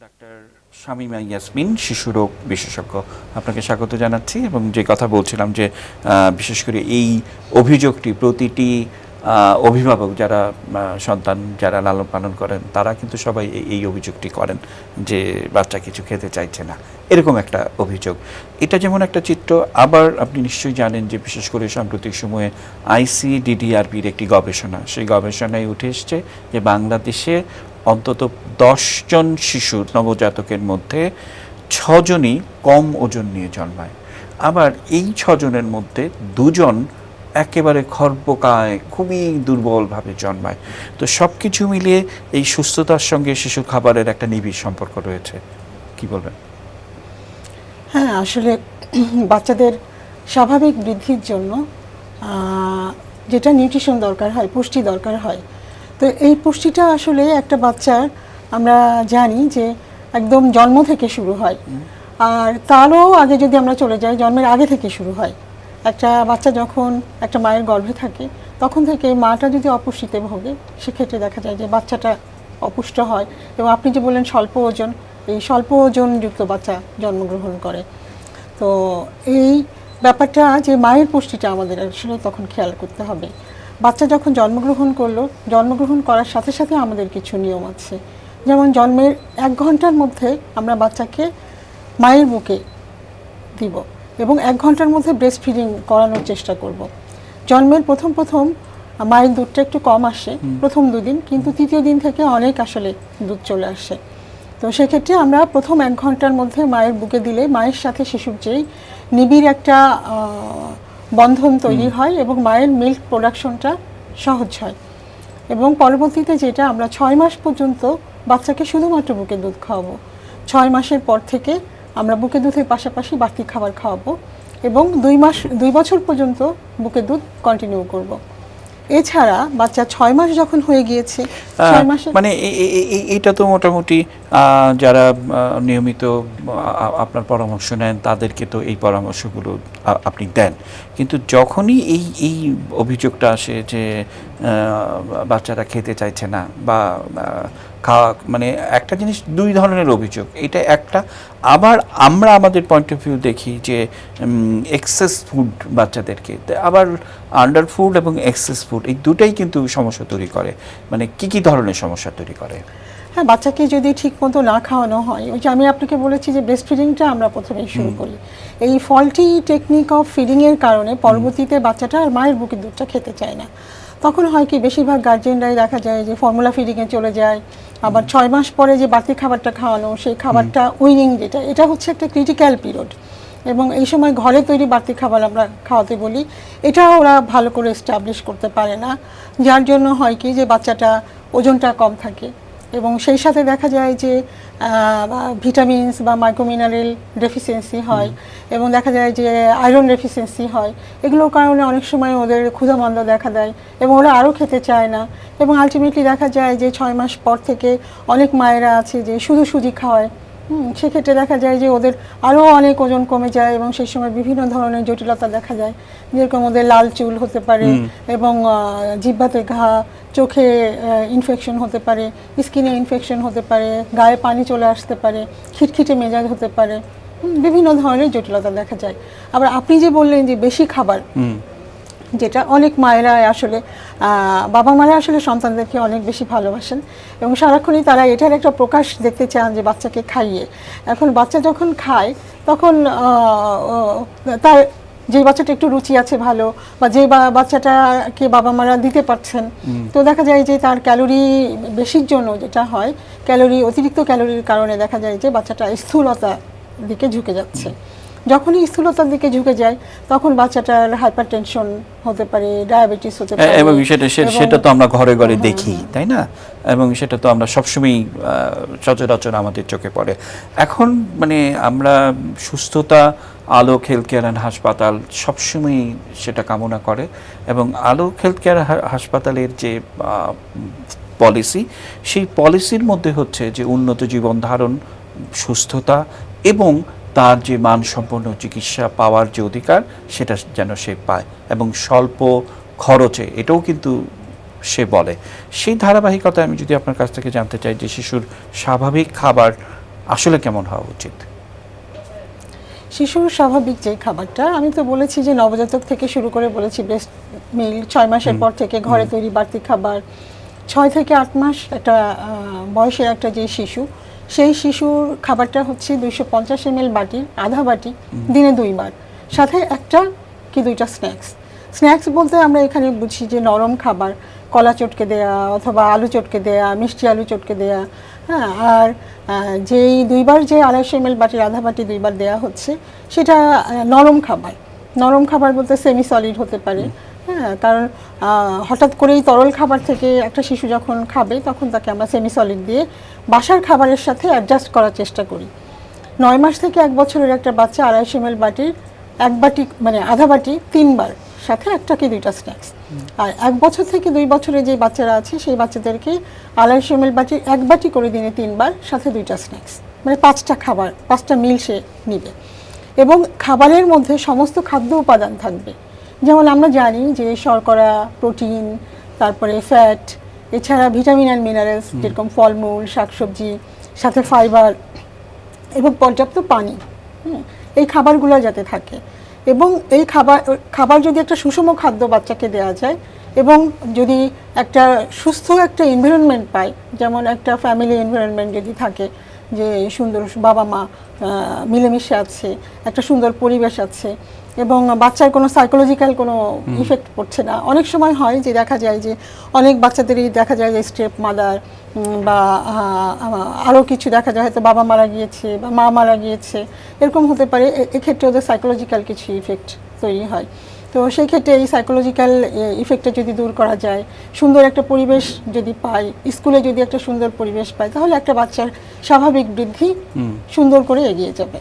Doctor Shamima Yasmin শিশুরোগ বিশেষজ্ঞ। আপনাকে স্বাগত জানাচ্ছি এবং যে কথা বলছিলাম যে বিশেষ করে এই অভিযোগটি প্রতিটি অভিভাবক যারা সন্তান যারা লালন পালন করেন, তারা কিন্তু সবাই এই- অভিযোগটি করেন যে, বাচ্চা কিছু খেতে চাইছে না। এরকম একটা অভিযোগ। এটা যেমন একটা চিত্র, আবার আপনি নিশ্চয়ই জানেন যে, বিশেষ করে সাম্প্রতিক সময়ে আইসিডিডিআরপির একটি গবেষণা, সেই গবেষণায় উঠে এসছে যে, বাংলাদেশে অন্তত জন শিশুর নবজাতকের মধ্যে ছজনই কম ওজন নিয়ে জন্মায়। আবার এই ছজনের মধ্যে দুজন একেবারে খর্বকায়, খুবই দুর্বলভাবে জন্মায়। তো সব কিছু মিলিয়ে এই সুস্থতার সঙ্গে শিশু খাবারের একটা নিবিড় সম্পর্ক রয়েছে। কি বলবেন? হ্যাঁ আসলে বাচ্চাদের স্বাভাবিক বৃদ্ধির জন্য যেটা নিউট্রিশন দরকার হয়, পুষ্টি দরকার হয় তো এই পুষ্টিটা আসলে একটা বাচ্চার আমরা জানি যে একদম জন্ম থেকে শুরু হয়। আর তারও আগে যদি আমরা চলে যাই, জন্মের আগে থেকে শুরু হয়। একটা বাচ্চা যখন একটা মায়ের গর্ভে থাকে, তখন থেকে মাটা যদি অপুষ্টিতে ভোগে, সেক্ষেত্রে দেখা যায় যে বাচ্চাটা অপুষ্ট হয়। এবং আপনি যে বললেন স্বল্প ওজন, এই স্বল্প ওজনযুক্ত বাচ্চা জন্মগ্রহণ করে। তো এই ব্যাপারটা যে মায়ের পুষ্টিটা আমাদের আসলে তখন খেয়াল করতে হবে। বাচ্চা যখন জন্মগ্রহণ করল জন্মগ্রহণ করার সাথে সাথে আমাদের কিছু নিয়ম আছে। যেমন জন্মের এক ঘণ্টার মধ্যে আমরা বাচ্চাকে মায়ের বুকে দিব এবং এক ঘণ্টার মধ্যে ব্রেস্ট ফিডিং করানোর চেষ্টা করব। জন্মের প্রথম প্রথম মায়ের দুধটা একটু কম আসে প্রথম দুদিন কিন্তু তৃতীয় দিন থেকে অনেক আসলে দুধ চলে আসে। তো সেক্ষেত্রে আমরা প্রথম এক ঘণ্টার মধ্যে মায়ের বুকে দিলে মায়ের সাথে শিশুর যেই নিবিড় একটা বন্ধন তৈরি হয় এবং মায়ের মিল্ক প্রোডাকশনটা সহজ হয়। এবং পরবর্তীতে যেটা আমরা ছয় মাস পর্যন্ত বাচ্চাকে শুধুমাত্র বুকে দুধ খাওয়াবো। ছয় মাসের পর থেকে আমরা বুকে দুধের পাশাপাশি বাকি খাবার খাওয়াবো এবং দুই মাস দুই বছর পর্যন্ত বুকে দুধ কন্টিনিউ করব। এছাড়া বাচ্চা ছয় মাস যখন হয়ে গিয়েছে ছয় মাসে মানে এটা তো মোটামুটি যারা নিয়মিত আপনার পরামর্শ নেন, তাদেরকে তো এই পরামর্শগুলো আপনি দেন। কিন্তু যখনই এই এই অভিযোগটা আসে যে বাচ্চারা খেতে চাইছে না বা খাওয়া মানে একটা জিনিস দুই ধরনের অভিযোগ। এটা একটা, আবার আমরা আমাদের পয়েন্ট অফ ভিউ দেখি যে এক্সেস ফুড বাচ্চাদেরকে আবার আন্ডার ফুড এবং এক্সেস ফুড এই দুটাই কিন্তু সমস্যা তৈরি করে। মানে কি কি ধরনের সমস্যা তৈরি করে? হ্যাঁ বাচ্চাকে যদি ঠিক মতো না খাওয়ানো হয় ওই যে আমি আপনাকে বলেছি যে ব্রেস্ট ফিডিংটা আমরা প্রথমেই শুরু করি। এই ফলটি টেকনিক অফ ফিডিংয়ের কারণে পরবর্তীতে বাচ্চাটা আর মায়ের বুকের দুধটা খেতে চায় না। তখন হয় কি বেশিরভাগ গার্জেনরাই দেখা যায় যে ফর্মুলা ফিডিংয়ে চলে যায়। আবার ছয় মাস পরে যে বাড়তি খাবারটা খাওয়ানো সেই খাবারটা উইনিং যেটা এটা হচ্ছে একটা ক্রিটিক্যাল পিরিয়ড এবং এই সময় ঘরে তৈরি বাড়তি খাবার আমরা খাওয়াতে বলি। এটা ওরা ভালো করে এস্টাবলিশ করতে পারে না। যার জন্য হয় কি যে বাচ্চাটা ওজনটা কম থাকে। এবং সেই সাথে দেখা যায় যে ভিটামিনস বা মাইক্রোমিনারেল ডেফিসিয়েন্সি হয় এবং দেখা যায় যে আয়রন ডেফিসিয়েন্সি হয়। এগুলোর কারণে অনেক সময় ওদের ক্ষুধামন্দ দেখা দেয় এবং ওরা আরও খেতে চায় না। এবং আলটিমেটলি দেখা যায় যে ছয় মাস পর থেকে অনেক মায়েরা আছে যে শুধু সুজি খাওয়ায়। সেক্ষেত্রে দেখা যায় যে ওদের আরও অনেক ওজন কমে যায় এবং সেই সময় বিভিন্ন ধরনের জটিলতা দেখা যায়। যেরকম ওদের লাল চুল হতে পারে এবং আহ, জিহ্বাতে ঘা চোখে ইনফেকশন হতে পারে স্কিনে ইনফেকশন হতে পারে গায়ে পানি চলে আসতে পারে খিটখিটে মেজাজ হতে পারে। বিভিন্ন ধরনের জটিলতা দেখা যায়। আবার আপনি যে বললেন যে বেশি খাবার যেটা অনেক মায়েরা আসলে বাবা মারা আসলে সন্তানদেরকে অনেক বেশি ভালোবাসেন এবং সারাক্ষণই তারা এটার একটা প্রকাশ দেখতে চান যে বাচ্চাকে খাইয়ে। এখন বাচ্চা যখন খায় তখন তার যে বাচ্চাটা একটু রুচি আছে ভালো বা যে বাচ্চাটাকে বাবা মারা দিতে পারছেন তো দেখা যায় যে তার ক্যালোরি বেশির জন্য যেটা হয় ক্যালোরি অতিরিক্ত ক্যালোরির কারণে দেখা যায় যে বাচ্চাটা স্থূলতা দিকে ঝুঁকে যাচ্ছে। যখনই স্থূলতার দিকে ঝুঁকে যায় তখন বাচ্চাটার হাইপার টেনশন হতে পারে ডায়াবেটিস হতে পারে এবং সেটা সে- সেটা তো আমরা ঘরে ঘরে দেখি তাই না? এবং সেটা তো আমরা সবসময়ই সচরাচর আমাদের চোখে পড়ে। এখন মানে আমরা সুস্থতা আলোক হেলথ কেয়ার অ্যান্ড হাসপাতাল সবসময়ই সেটা কামনা করে এবং আলোক হেলথ কেয়ার হাসপাতালের যে পলিসি সেই পলিসির মধ্যে হচ্ছে যে উন্নত জীবন ধারণ সুস্থতা এবং তার যে মানসম্পন্ন চিকিৎসা পাওয়ার যে অধিকার সেটা যেন সে পায় এবং স্বল্প খরচে এটাও কিন্তু সে বলে। সেই ধারাবাহিকতায় আমি যদি আপনার কাছ থেকে জানতে চাই যে শিশুর স্বাভাবিক খাবার আসলে কেমন হওয়া উচিত? শিশুর স্বাভাবিক যে খাবারটা আমি তো বলেছি যে নবজাতক থেকে শুরু করে বলেছি ব্রেস্ট মিল ছয় মাসের পর থেকে ঘরে তৈরি বাড়তি খাবার ছয় থেকে আট মাস একটা বয়সের একটা যে শিশু সেই শিশুর খাবারটা হচ্ছে দুইশো পঞ্চাশ এম বাটি, আধা বাটি, দিনে দুইবার সাথে একটা কি দুইটা স্ন্যাক্স। স্ন্যাক্স বলতে আমরা এখানে বুঝি যে নরম খাবার, কলা চটকে দেয়া অথবা আলু চটকে দেয়া, মিষ্টি আলু চটকে দেয়া হ্যাঁ আর যেই দুইবার যে আড়াইশো এম বাটির আধা বাটি দুইবার দেয়া হচ্ছে, সেটা নরম খাবার। নরম খাবার বলতে সেমি সলিড হতে পারে হ্যাঁ কারণ হঠাৎ করেই তরল খাবার থেকে একটা শিশু যখন খাবে, তখন তাকে আমরা সেমি সলিড দিয়ে বাসার খাবারের সাথে অ্যাডজাস্ট করার চেষ্টা করি। নয় মাস থেকে এক বছরের একটা বাচ্চা আড়াইশো এম বাটির এক বাটি মানে আধা বাটি তিনবার সাথে একটা কি দুইটা স্ন্যাক্স আর এক বছর থেকে দুই বছরের যে বাচ্চারা আছে সেই বাচ্চাদেরকে আড়াইশো এম বাটি এক বাটি করে দিনে তিনবার সাথে দুইটা স্ন্যাক্স মানে পাঁচটা খাবার পাঁচটা মিল সে নিবে। এবং খাবারের মধ্যে সমস্ত খাদ্য উপাদান থাকবে। যেমন আমরা জানি যে শর্করা প্রোটিন তারপরে ফ্যাট এছাড়া ভিটামিন অ্যান্ড মিনারেলস যেরকম ফলমূল শাকসবজি সাথে ফাইবার এবং পর্যাপ্ত পানি এই খাবারগুলো যাতে থাকে। এবং এই খাবার খাবার যদি একটা সুষম খাদ্য বাচ্চাকে দেওয়া যায় এবং যদি একটা সুস্থ একটা এনভায়রনমেন্ট পায় যেমন একটা ফ্যামিলি এনভায়রনমেন্ট যদি থাকে যে সুন্দর বাবা মা মিলেমিশে আছে একটা সুন্দর পরিবেশ আছে এবং বাচ্চার কোনো সাইকোলজিক্যাল কোনো ইফেক্ট পড়ছে না। অনেক সময় হয় যে দেখা যায় যে অনেক বাচ্চাদেরই দেখা যায় যে স্টেপ মাদার বা আরও কিছু দেখা যায় হয়তো বাবা মারা গিয়েছে বা মা মারা গিয়েছে। এরকম হতে পারে। এক্ষেত্রে ওদের সাইকোলজিক্যাল কিছু ইফেক্ট তৈরি হয়। তো সেই ক্ষেত্রে এই সাইকোলজিক্যাল ইফেক্টটা যদি দূর করা যায় সুন্দর একটা পরিবেশ যদি পায় স্কুলে যদি একটা সুন্দর পরিবেশ পায় তাহলে একটা বাচ্চার স্বাভাবিক বৃদ্ধি সুন্দর করে এগিয়ে যাবে।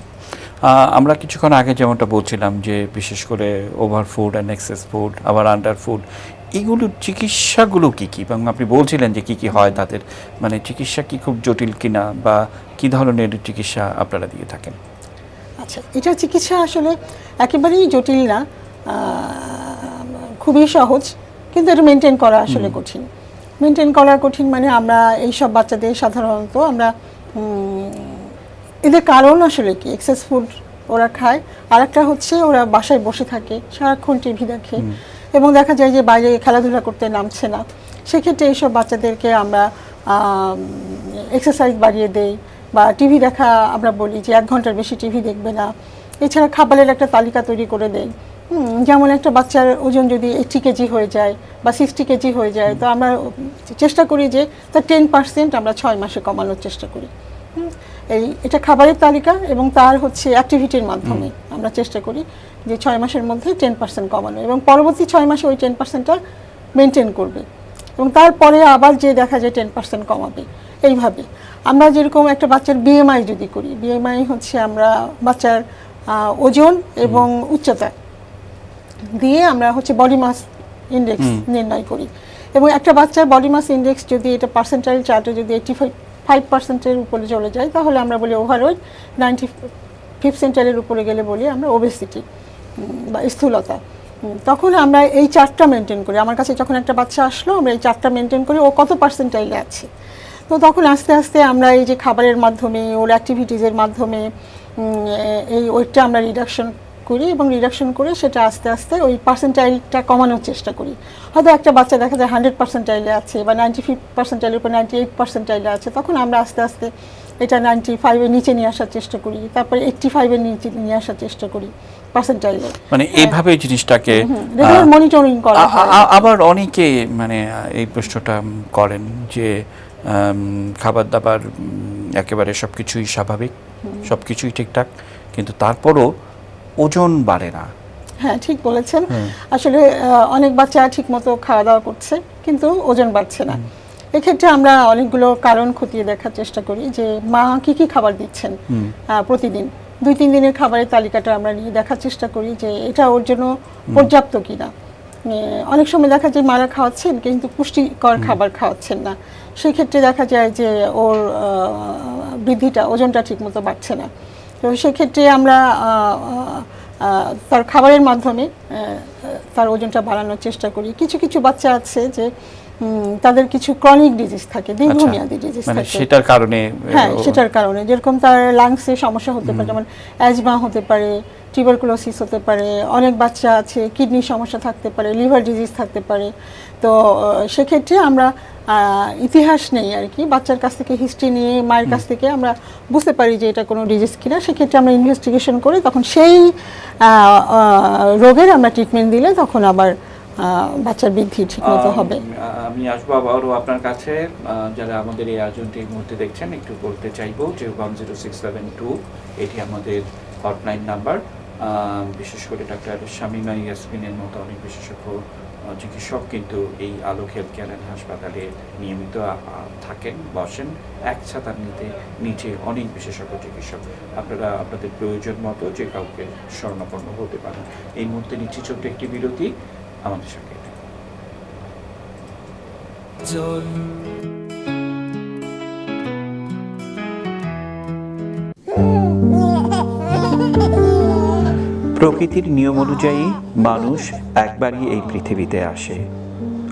আমরা কিছুক্ষণ আগে যেমনটা বলছিলাম যে বিশেষ করে over food and excess food আবার আন্ডার ফুড এগুলোর চিকিৎসাগুলো কি কি? এবং আপনি বলছিলেন যে কি কি হয় তাদের মানে চিকিৎসা কি খুব জটিল কিনা বা কি ধরনের চিকিৎসা আপনারা দিয়ে থাকেন? আচ্ছা এটা চিকিৎসা আসলে একেবারেই জটিল না খুবই সহজ কিন্তু এটা মেনটেন করা আসলে কঠিন। মেনটেন করা কঠিন মানে আমরা এই সব বাচ্চাদের সাধারণত আমরা এদের কারণ আসলে কি? এক্সেস ফুড ওরা খায়। আর একটা হচ্ছে ওরা বাসায় বসে থাকে সারাক্ষণ টিভি দেখে। এবং দেখা যায় যে বাইরে খেলাধুলা করতে নামছে না। সেক্ষেত্রে এইসব বাচ্চাদেরকে আমরা এক্সারসাইজ বাড়িয়ে দেই বা টিভি দেখা আমরা বলি যে এক ঘণ্টার বেশি টিভি দেখবে না। এছাড়া খাবারের একটা তালিকা তৈরি করে দেয় যেমন একটা বাচ্চার ওজন যদি এইটটি কেজি হয়ে যায় বা সিক্সটি কেজি হয়ে যায় তো আমরা চেষ্টা করি যে তার টেন পার্সেন্ট আমরা ছয় মাসে কমানোর চেষ্টা করি। হুম, এই এটা খাবারের তালিকা এবং তার হচ্ছে অ্যাক্টিভিটির মাধ্যমে আমরা চেষ্টা করি যে ছয় মাসের মধ্যে টেন পার্সেন্ট কমানো এবং পরবর্তী ছয় মাসে ওই টেন পার্সেন্টটা মেনটেন করবে। এবং তারপরে আবার যে দেখা যায় টেন পার্সেন্ট কমাবে এইভাবে। আমরা যেরকম একটা বাচ্চার বিএমআই যদি করি বিএমআই হচ্ছে আমরা বাচ্চার ওজন এবং উচ্চতা দিয়ে আমরা হচ্ছে বডি মাস ইন্ডেক্স নির্ণয় করি। এবং একটা বাচ্চার বডি মাস ইন্ডেক্স যদি এটা পার্সেন্টাইল চার্টে যদি এইটি ফাইভ ফাইভ পার্সেন্টের উপরে চলে যায়, তাহলে আমরা বলি ওভারওয়েট নাইনটি ফিফ সেন্টারের উপরে গেলে বলি আমরা ওবেসিটি বা স্থূলতা। তখন আমরা এই চারটা মেনটেন করি। আমার কাছে যখন একটা বাচ্চা আসলো, আমরা এই চারটা মেনটেন করি, ও কত পার্সেন্টাইলে আছে? তো তখন আস্তে আস্তে আমরা এই যে খাবারের মাধ্যমে, ওর অ্যাক্টিভিটিজের মাধ্যমে এই ওয়েটটা আমরা রিডাকশন করি এবং রিডাকশন করে সেটা আস্তে আস্তে ওই পার্সেন্টাইলটা কমানোর চেষ্টা করি। হয়তো একটা বাচ্চা দেখা যায় হান্ড্রেড পার্সেন্টাইলে আছে বা নাইনটি ফিফ পার্সেন্টাইলের উপর নাইনটি এইট পার্সেন্টাইলে আছে তখন আমরা আস্তে আস্তে এটা নাইনটি ফাইভের নিচে নিয়ে আসার চেষ্টা করি তারপরে এইটটি ফাইভের নিচে নিয়ে আসার চেষ্টা করি পার্সেন্টাইলে মানে এইভাবে জিনিসটাকে রেগুলার মনিটরিং করা হয়। আবার অনেকে মানে এই প্রশ্নটা করেন যে খাবার দাবার একেবারে সব কিছুই স্বাভাবিক সব কিছুই ঠিকঠাক কিন্তু তারপরও ওজন বাড়ে না। হ্যাঁ ঠিক বলেছেন। আসলে অনেক বাচ্চা ঠিকমতো খাওয়া দাওয়া করছে কিন্তু ওজন বাড়ছে না। এক্ষেত্রে আমরা অনেকগুলো কারণ খতিয়ে দেখার চেষ্টা করি যে মা কি কি খাবার দিচ্ছেন প্রতিদিন? দুই তিন দিনের খাবারের তালিকাটা আমরা নিয়ে দেখার চেষ্টা করি যে এটা ওর জন্য পর্যাপ্ত কিনা। অনেক সময় দেখা যায় মারা খাওয়াচ্ছেন কিন্তু পুষ্টিকর খাবার খাওয়াচ্ছেন না। সেক্ষেত্রে দেখা যায় যে ওর বৃদ্ধিটা ওজনটা ঠিকমতো বাড়ছে না। তো সেক্ষেত্রে আমরা তার খাবারের মাধ্যমে তার ওজনটা বাড়ানোর চেষ্টা করি। কিছু কিছু বাচ্চা আছে যে তাদের কিছু ক্রনিক ডিজিজ থাকে দীর্ঘমেয়াদী ডিজিজ মানে থাকে। সেটার কারণে হ্যাঁ সেটার কারণে। যেরকম তার লাংসে সমস্যা হতে পারে যেমন অ্যাজমা হতে পারে টিউবারকুলোসিস হতে পারে অনেক বাচ্চা আছে কিডনির সমস্যা থাকতে পারে লিভার ডিজিজ থাকতে পারে। তো সেক্ষেত্রে আমরা ইতিহাস নেই আর কি। বাচ্চার কাছ থেকে হিস্ট্রি নিয়ে মায়ের কাছ থেকে আমরা বুঝতে পারি যে এটা কোনো ডিজিজ কিনা। সেক্ষেত্রে আমরা ইনভেস্টিগেশন করি তখন সেই রোগের আমরা ট্রিটমেন্ট দিলে তখন আবার বাচ্চার বৃদ্ধি ঠিকমতো হবে। আমি আসব আবারও আপনার কাছে। যারা আমাদের এই আয়োজনটি এই মুহূর্তে দেখছেন একটু বলতে চাইব যে one zero six seven two এটি আমাদের হটলাইন নাম্বার বিশেষ করে ডাক্তার শামিমা ইয়াসমিনের মতো অনেক বিশেষজ্ঞ চিকিৎসক কিন্তু এই আলোক হেলথ কেয়ার হাসপাতালে নিয়মিত থাকেন, বসেন, এক ছাতার নিতে, নিচে অনেক বিশেষজ্ঞ চিকিৎসক। আপনারা, আপনাদের প্রয়োজন মতো যে কাউকে স্বর্ণাপন্ন হতে পারেন। এই মুহূর্তে নিচ্ছি ছোট্ট একটি বিরতি। আমাদের সঙ্গে থাকুন। প্রকৃতির নিয়ম অনুযায়ী মানুষ একবারই এই পৃথিবীতে আসে।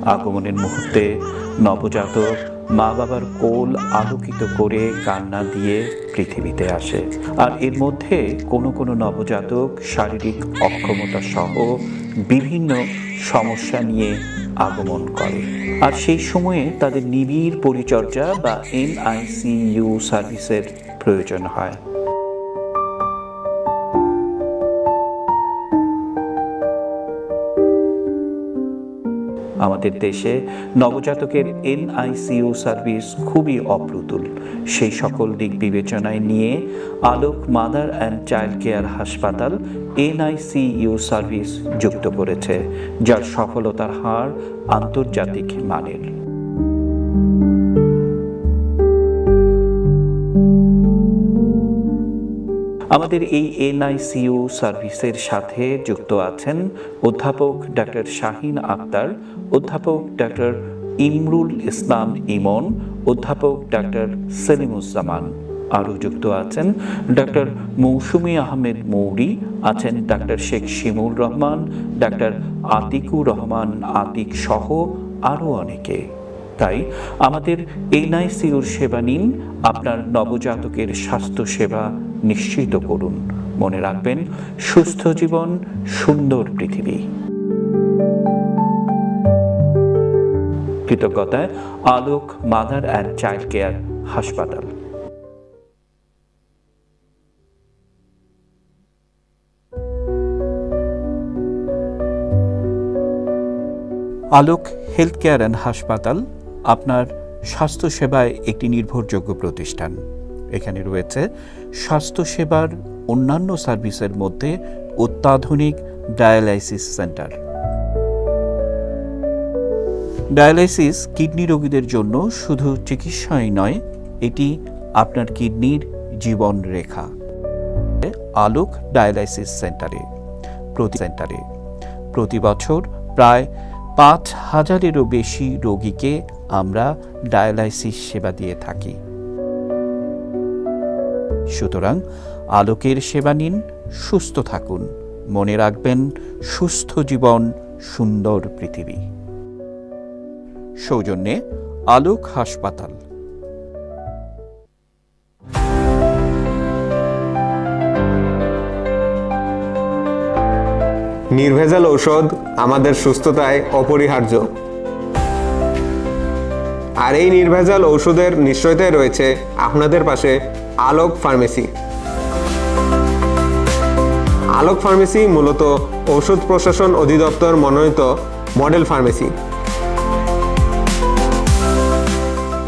আগমনের মুহূর্তে নবজাতক মা বাবার কোল আলোকিত করে কান্না দিয়ে পৃথিবীতে আসে। আর এর মধ্যে কোনো কোনো নবজাতক শারীরিক অক্ষমতা সহ বিভিন্ন সমস্যা নিয়ে আগমন করে। আর সেই সময়ে তাদের নিবিড় পরিচর্যা বা এনআইসিইউ সার্ভিসের প্রয়োজন হয়। আমাদের দেশে নবজাতকের এনআইসিইউ সার্ভিস খুবই অপ্রতুল। সেই সকল দিক বিবেচনায় নিয়ে Alok, mother and child care হাসপাতাল এনআইসিইউ সার্ভিস যুক্ত করেছে, যার সফলতার হার আন্তর্জাতিক মানের। আমাদের এই এনআইসিইউ সার্ভিসের সাথে যুক্ত আছেন অধ্যাপক ডাক্তার শাহিন আক্তার অধ্যাপক ডাক্তার ইমরুল ইসলাম ইমন, অধ্যাপক ডাক্তার সেলিমুজ্জামান। আরও যুক্ত আছেন ডাক্তার মৌসুমি আহমেদ মৌরি, আছেন ডাক্তার শেখ শিমুল রহমান ডাক্তার আতিকুর রহমান আতিক সহ আরও অনেকে। তাই আমাদের এনআইসিউর সেবা নিন, আপনার নবজাতকের স্বাস্থ্য সেবা নিশ্চিত করুন। মনে রাখবেন, সুস্থ জীবন, সুন্দর পৃথিবী। কৃতজ্ঞতায় Alok, mother and child care হাসপাতাল। আলোক হেলথ কেয়ার অ্যান্ড হাসপাতাল আপনার স্বাস্থ্যসেবায় একটি নির্ভরযোগ্য প্রতিষ্ঠান। এখানে রয়েছে স্বাস্থ্যসেবার অন্যান্য সার্ভিসের মধ্যে অত্যাধুনিক ডায়ালাইসিস সেন্টার। ডায়ালাইসিস কিডনি রোগীদের জন্য শুধু চিকিৎসাই নয়, এটি আপনার কিডনির জীবন রেখা। আলোক ডায়ালাইসিস সেন্টারে, প্রতি সেন্টারে। প্রতি বছর প্রায় পাঁচ হাজারেরও বেশি রোগীকে আমরা ডায়ালাইসিস সেবা দিয়ে থাকি। সুতরাং আলোকের সেবা নিন, সুস্থ থাকুন। মনে রাখবেন, সুস্থ জীবন, সুন্দর পৃথিবী। সৌজন্যে আলোক হাসপাতাল। নির্ভেজাল ঔষধ আমাদের সুস্থতায় অপরিহার্য। আর এই নির্ভেজাল ঔষধের নিশ্চয়তায় রয়েছে আপনাদের পাশে আলোক ফার্মেসি। আলোক ফার্মেসি মূলত ঔষধ প্রশাসন অধিদপ্তর মনোনীত মডেল ফার্মেসি।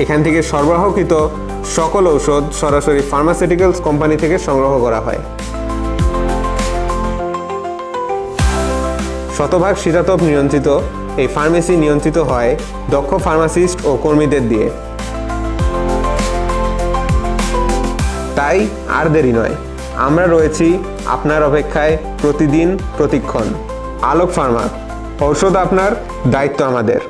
এখান থেকে সরবরাহকৃত সকল ঔষধ সরাসরি ফার্মাসিউটিক্যালস কোম্পানি থেকে সংগ্রহ করা হয়। শতভাগ শীতাতপ নিয়ন্ত্রিত, এই ফার্মেসি নিয়ন্ত্রিত হয় দক্ষ ফার্মাসিস্ট ও কর্মীদের দিয়ে। তাই আর দেরি নয়, আমরা রয়েছি আপনার অপেক্ষায় প্রতিদিন প্রতিক্ষণ। আলোক ফার্মা ঔষধ আপনার দায়িত্ব আমাদের।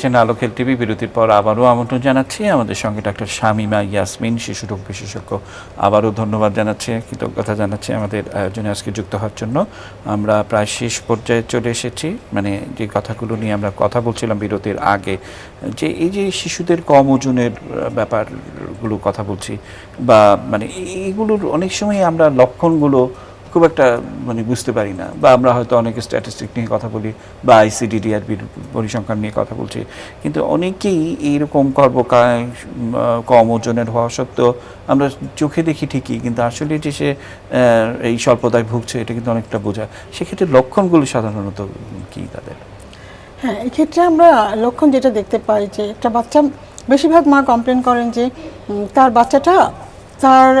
দেখছেন আলোকের টিভি বিরতির পর আবারও আমন্ত্রণ জানাচ্ছি। আমাদের সঙ্গে ডাক্তার শামিমা ইয়াসমিন, শিশু রোগ বিশেষজ্ঞ। আবারও ধন্যবাদ জানাচ্ছি, কৃতজ্ঞতা জানাচ্ছি আমাদের আয়োজনে আজকে যুক্ত হওয়ার জন্য। আমরা প্রায় শেষ পর্যায়ে চলে এসেছি। মানে যে কথাগুলো নিয়ে আমরা কথা বলছিলাম বিরতির আগে, যে এই যে শিশুদের কম ওজনের ব্যাপারগুলো কথা বলছি, বা মানে এইগুলোর অনেক সময় আমরা লক্ষণগুলো খুব একটা মানে বুঝতে পারি না। বা আমরা হয়তো অনেক স্ট্যাটিস্টিক নিয়ে কথা বলি বা আইসিডিডিআরবির পরিসংখ্যান নিয়ে কথা বলছি। কিন্তু অনেকেই এইরকম আহ, কম ওজনের হওয়া সত্ত্বেও আমরা চোখে দেখি ঠিকই কিন্তু আসলে যে সে এই স্বল্পতায় ভুগছে এটা কিন্তু অনেকটা বোঝা। সেক্ষেত্রে লক্ষণগুলো সাধারণত কি তাদের? হ্যাঁ এক্ষেত্রে আমরা লক্ষণ যেটা দেখতে পাই যে একটা বাচ্চা বেশিরভাগ মা কমপ্লেন করেন যে তার বাচ্চাটা তার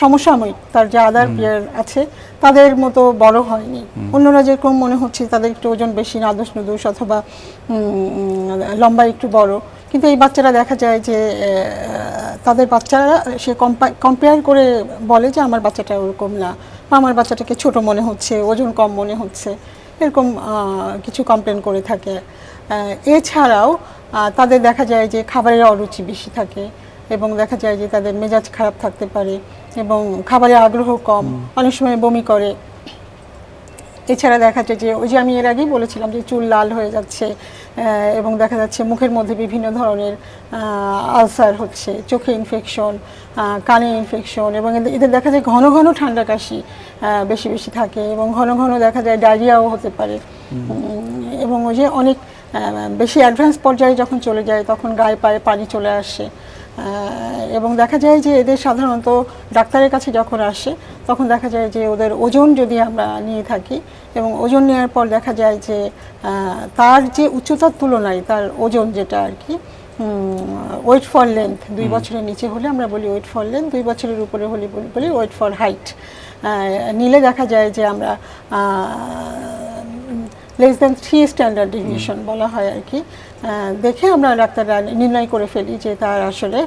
সমসাময়িক তার যে আদার প্লেয়ার আছে তাদের মতো বড় হয়নি। অন্যরা যেরকম মনে হচ্ছে তাদের একটু ওজন বেশি নাদুস নুদুস অথবা লম্বা একটু বড়। কিন্তু এই বাচ্চারা দেখা যায় যে তাদের বাচ্চারা সে কম্পেয়ার করে বলে যে আমার বাচ্চাটা ওরকম না বা আমার বাচ্চাটাকে ছোট মনে হচ্ছে ওজন কম মনে হচ্ছে। এরকম কিছু কমপ্লেন করে থাকে। এছাড়াও তাদের দেখা যায় যে খাবারের অরুচি বেশি থাকে। এবং দেখা যায় যে তাদের মেজাজ খারাপ থাকতে পারে এবং খাবারে আগ্রহ কম অনেক সময় বমি করে। এছাড়া দেখা যায় যে ওই যে আমি এর আগেই বলেছিলাম যে চুল লাল হয়ে যাচ্ছে এবং দেখা যাচ্ছে মুখের মধ্যে বিভিন্ন ধরনের আলসার হচ্ছে চোখে ইনফেকশন কানে ইনফেকশন এবং এদের- দেখা যায় ঘন ঘন ঠান্ডা কাশি বেশি বেশি থাকে এবং ঘন ঘন দেখা যায় ডায়রিয়াও হতে পারে। এবং ওই যে অনেক বেশি অ্যাডভান্স পর্যায়ে যখন চলে যায় তখন গায়ে পায়ে পানি চলে আসে। এবং দেখা যায় যে এদের সাধারণত ডাক্তারের কাছে যখন আসে তখন দেখা যায় যে ওদের ওজন যদি আমরা নিয়ে থাকি এবং ওজন নেওয়ার পর দেখা যায় যে তার যে উচ্চতার তুলনায় তার ওজন যেটা আর কি ওয়েট ফর লেন্থ দুই বছরের নিচে হলে আমরা বলি ওয়েট ফর লেন্থ দুই বছরের উপরে হলে বলি বলি ওয়েট ফর হাইট নিলে দেখা যায় যে আমরা less than three standard division বলা হয় আর কি। দেখে আমরা ডাক্তাররা নির্ণয় করে ফেলি যে তার আসলে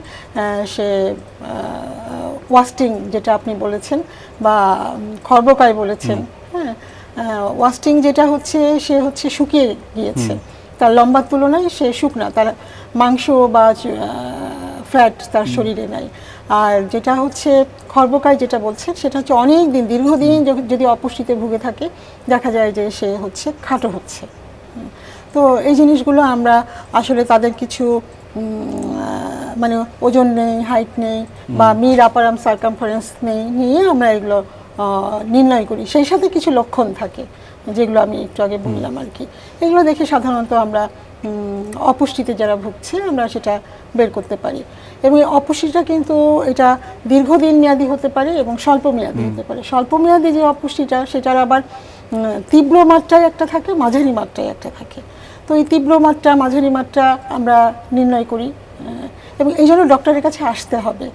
সে ওয়াস্টিং যেটা আপনি বলেছেন বা খর্বকায় বলেছেন হ্যাঁ ওয়াস্টিং যেটা হচ্ছে সে হচ্ছে শুকিয়ে গিয়েছে। তার লম্বার তুলনায় সে শুকনা। তার মাংস বা ফ্যাট তার শরীরে নাই। আর যেটা হচ্ছে খর্বকায় যেটা বলছেন সেটা হচ্ছে অনেক দিন দীর্ঘদিন যদি- অপুষ্টিতে ভুগে থাকে দেখা যায় যে সে হচ্ছে খাটো হচ্ছে। তো এই জিনিসগুলো আমরা আসলে তাদের কিছু মানে ওজন নেই হাইট নেই বা মিড আপার আর্ম সার্কামফারেন্স নেই নিয়ে আমরা এগুলো নির্ণয় করি। সেই সাথে কিছু লক্ষণ থাকে। যেগুলো আমি একটু আগে বললাম আর কি। এগুলো দেখে সাধারণত আমরা অপুষ্টিতে যারা ভুগছে আমরা সেটা বের করতে পারি। এবং এই অপুষ্টিটা কিন্তু এটা দীর্ঘদিন মেয়াদী হতে পারে এবং স্বল্প মেয়াদী হতে পারে। স্বল্প মেয়াদী যে অপুষ্টিটা সেটার আবার তীব্র মাত্রায় একটা থাকে মাঝারি মাত্রায় একটা থাকে। তো এই তীব্র মাত্রা মাঝারি মাত্রা আমরা নির্ণয় করি এবং এই জন্য ডক্টরের কাছে আসতে হবে।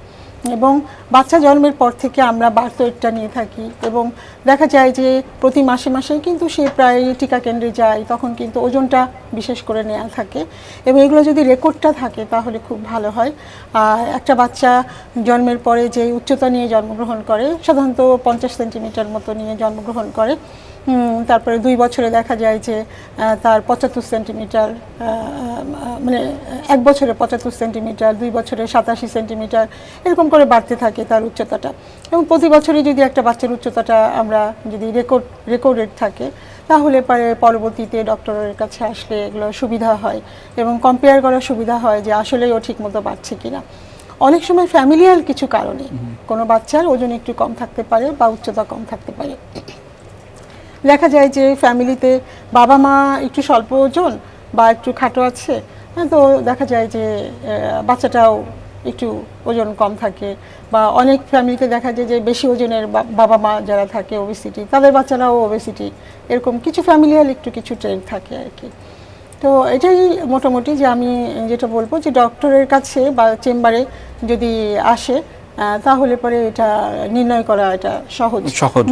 এবং বাচ্চা জন্মের পর থেকে আমরা বার্থ ওয়েটটা নিয়ে থাকি এবং দেখা যায় যে প্রতি মাসে মাসে কিন্তু সে প্রায় টিকা কেন্দ্রে যায়, তখন কিন্তু ওজনটা বিশেষ করে নেওয়া থাকে এবং এগুলো যদি রেকর্ডটা থাকে তাহলে খুব ভালো হয়। একটা বাচ্চা জন্মের পরে যে উচ্চতা নিয়ে জন্মগ্রহণ করে, সাধারণত পঞ্চাশ সেন্টিমিটার মতো নিয়ে জন্মগ্রহণ করে। তারপরে দুই বছরে দেখা যায় যে তার পঁচাত্তর সেন্টিমিটার মানে এক বছরে পঁচাত্তর সেন্টিমিটার দুই বছরে সাতাশি সেন্টিমিটার এরকম করে বাড়তে থাকে তার উচ্চতাটা। এবং প্রতি বছরই যদি একটা বাচ্চার উচ্চতাটা আমরা যদি রেকর্ড রেকর্ডেড থাকে তাহলে পরে পরবর্তীতে ডক্টরের কাছে আসলে এগুলো সুবিধা হয় এবং কম্পেয়ার করার সুবিধা হয় যে আসলেই ও ঠিকমতো বাড়ছে কিনা। অনেক সময় ফ্যামিলিয়াল কিছু কারণে কোনো বাচ্চার ওজন একটু কম থাকতে পারে বা উচ্চতা কম থাকতে পারে। দেখা যায় যে ফ্যামিলিতে বাবা মা একটু স্বল্প ওজন বা একটু খাটো আছে হ্যাঁ, তো দেখা যায় যে বাচ্চাটাও একটু ওজন কম থাকে বা অনেক ফ্যামিলিতে দেখা যায় যে বেশি ওজনের বাবা মা যারা থাকে ওবেসিটি তাদের বাচ্চারাও ওবেসিটি এরকম কিছু ফ্যামিলিয়াল একটু কিছু ট্রেন্ড থাকে আর কি। তো এটাই মোটামুটি যে আমি যেটা বলব যে ডক্টরের কাছে বা চেম্বারে যদি আসে তাহলে পরে এটা নির্ণয় করা এটা সহজ। সহজ।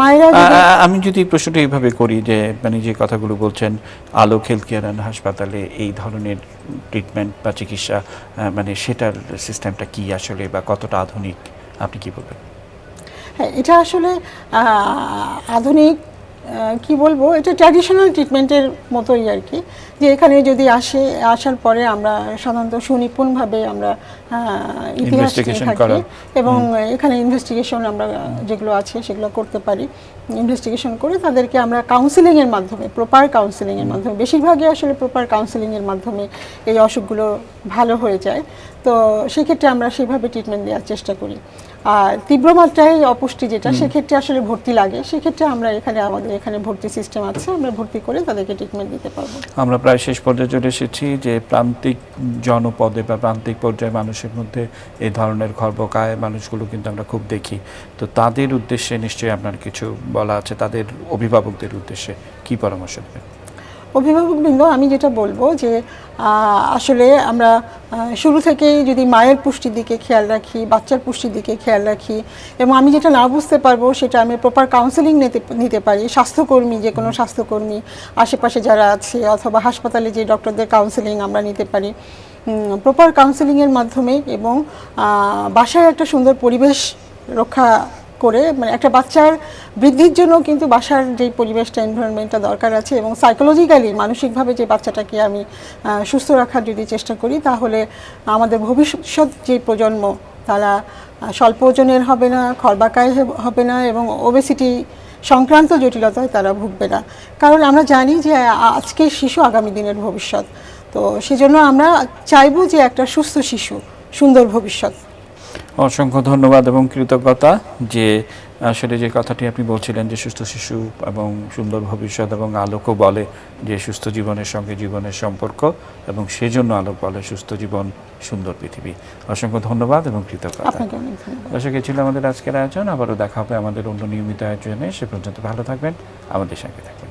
আমি যদি প্রশ্নটা এইভাবে করি যে মানে যে কথাগুলো বলছেন আলোক হেলথ কেয়ার অ্যান্ড হাসপাতালে এই ধরনের ট্রিটমেন্ট বা চিকিৎসা মানে সেটার সিস্টেমটা কি আসলে বা কতটা আধুনিক আপনি কি বলবেন? হ্যাঁ এটা আসলে আধুনিক কি বলব? এটা ট্র্যাডিশনাল ট্রিটমেন্টের মতোই আর কি। যে এখানে যদি আসে আসার পরে আমরা সাধারণত সুনিপুণভাবে আমরা ইতিহাস থাকি এবং এখানে ইনভেস্টিগেশন আমরা যেগুলো আছে সেগুলো করতে পারি। ইনভেস্টিগেশন করে তাদেরকে আমরা কাউন্সিলিং এর মাধ্যমে প্রপার কাউন্সিলিং এর মাধ্যমে বেশিরভাগই আসলে প্রপার কাউন্সিলিং এর মাধ্যমে এই অসুখগুলো ভালো হয়ে যায়। তো সেক্ষেত্রে আমরা সেভাবে ট্রিটমেন্ট দেওয়ার চেষ্টা করি। আর তীব্র মাত্রায় অপুষ্টি যেটা সেক্ষেত্রে আসলে ভর্তি লাগে। সেক্ষেত্রে আমরা এখানে আমাদের এখানে ভর্তি সিস্টেম আছে আমরা ভর্তি করে তাদেরকে ট্রিটমেন্ট দিতে পারব। আমরা প্রায় শেষ পর্যায়ে চলে এসেছি যে প্রান্তিক জনপদে বা প্রান্তিক পর্যায়ে মানুষের মধ্যে এই ধরনের খর্বকায় মানুষগুলো কিন্তু আমরা খুব দেখি। তো তাদের উদ্দেশ্যে নিশ্চয়ই আপনার কিছু বলা আছে? তাদের অভিভাবকদের উদ্দেশ্যে কি পরামর্শ দেবেন? অভিভাবকবৃন্দ, আমি যেটা বলব যে আসলে আমরা শুরু থেকেই যদি মায়ের পুষ্টির দিকে খেয়াল রাখি, বাচ্চার পুষ্টির দিকে খেয়াল রাখি, এবং আমি যেটা না বুঝতে পারব সেটা আমি প্রপার কাউন্সেলিং নিতে নিতে পারি, স্বাস্থ্যকর্মী, যে কোনো স্বাস্থ্যকর্মী, আশেপাশে যারা আছে, অথবা হাসপাতালে যে ডক্টরদের কাউন্সেলিং আমরা নিতে পারি। প্রপার কাউন্সেলিংয়ের মাধ্যমে এবং বাসায় একটা সুন্দর পরিবেশ রক্ষা করে মানে একটা বাচ্চার বৃদ্ধির জন্য কিন্তু বাসার যে পরিবেশটা এনভায়রনমেন্টটা দরকার আছে এবং সাইকোলজিক্যালি মানসিকভাবে যে বাচ্চাটাকে আমি সুস্থ রাখার যদি চেষ্টা করি, তাহলে আমাদের ভবিষ্যৎ যে প্রজন্ম, তারা স্বল্প ওজনের হবে না, খরবাকায় হবে- না এবং ওবেসিটি সংক্রান্ত জটিলতায় তারা ভুগবে না। কারণ আমরা জানি যে আজকের শিশু আগামী দিনের ভবিষ্যৎ। তো সেজন্য আমরা চাইব যে একটা সুস্থ শিশু, সুন্দর ভবিষ্যৎ। অসংখ্য ধন্যবাদ এবং কৃতজ্ঞতা যে আসলে যে কথাটি আপনি বলছিলেন যে সুস্থ শিশু এবং সুন্দর ভবিষ্যৎ এবং আলোকও বলে যে সুস্থ জীবনের সঙ্গে জীবনের সম্পর্ক এবং সেজন্য আলোক বলে সুস্থ জীবন সুন্দর পৃথিবী। অসংখ্য ধন্যবাদ এবং কৃতজ্ঞতা। দর্শক ছিল আমাদের আজকের আয়োজন আবারও দেখা হবে আমাদের অন্য নিয়মিত আয়োজনে। সে পর্যন্ত ভালো থাকবেন। আমাদের সঙ্গে থাকবেন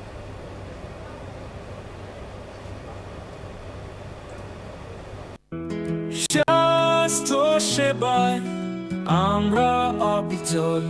সেবায় আমরা অবিচল।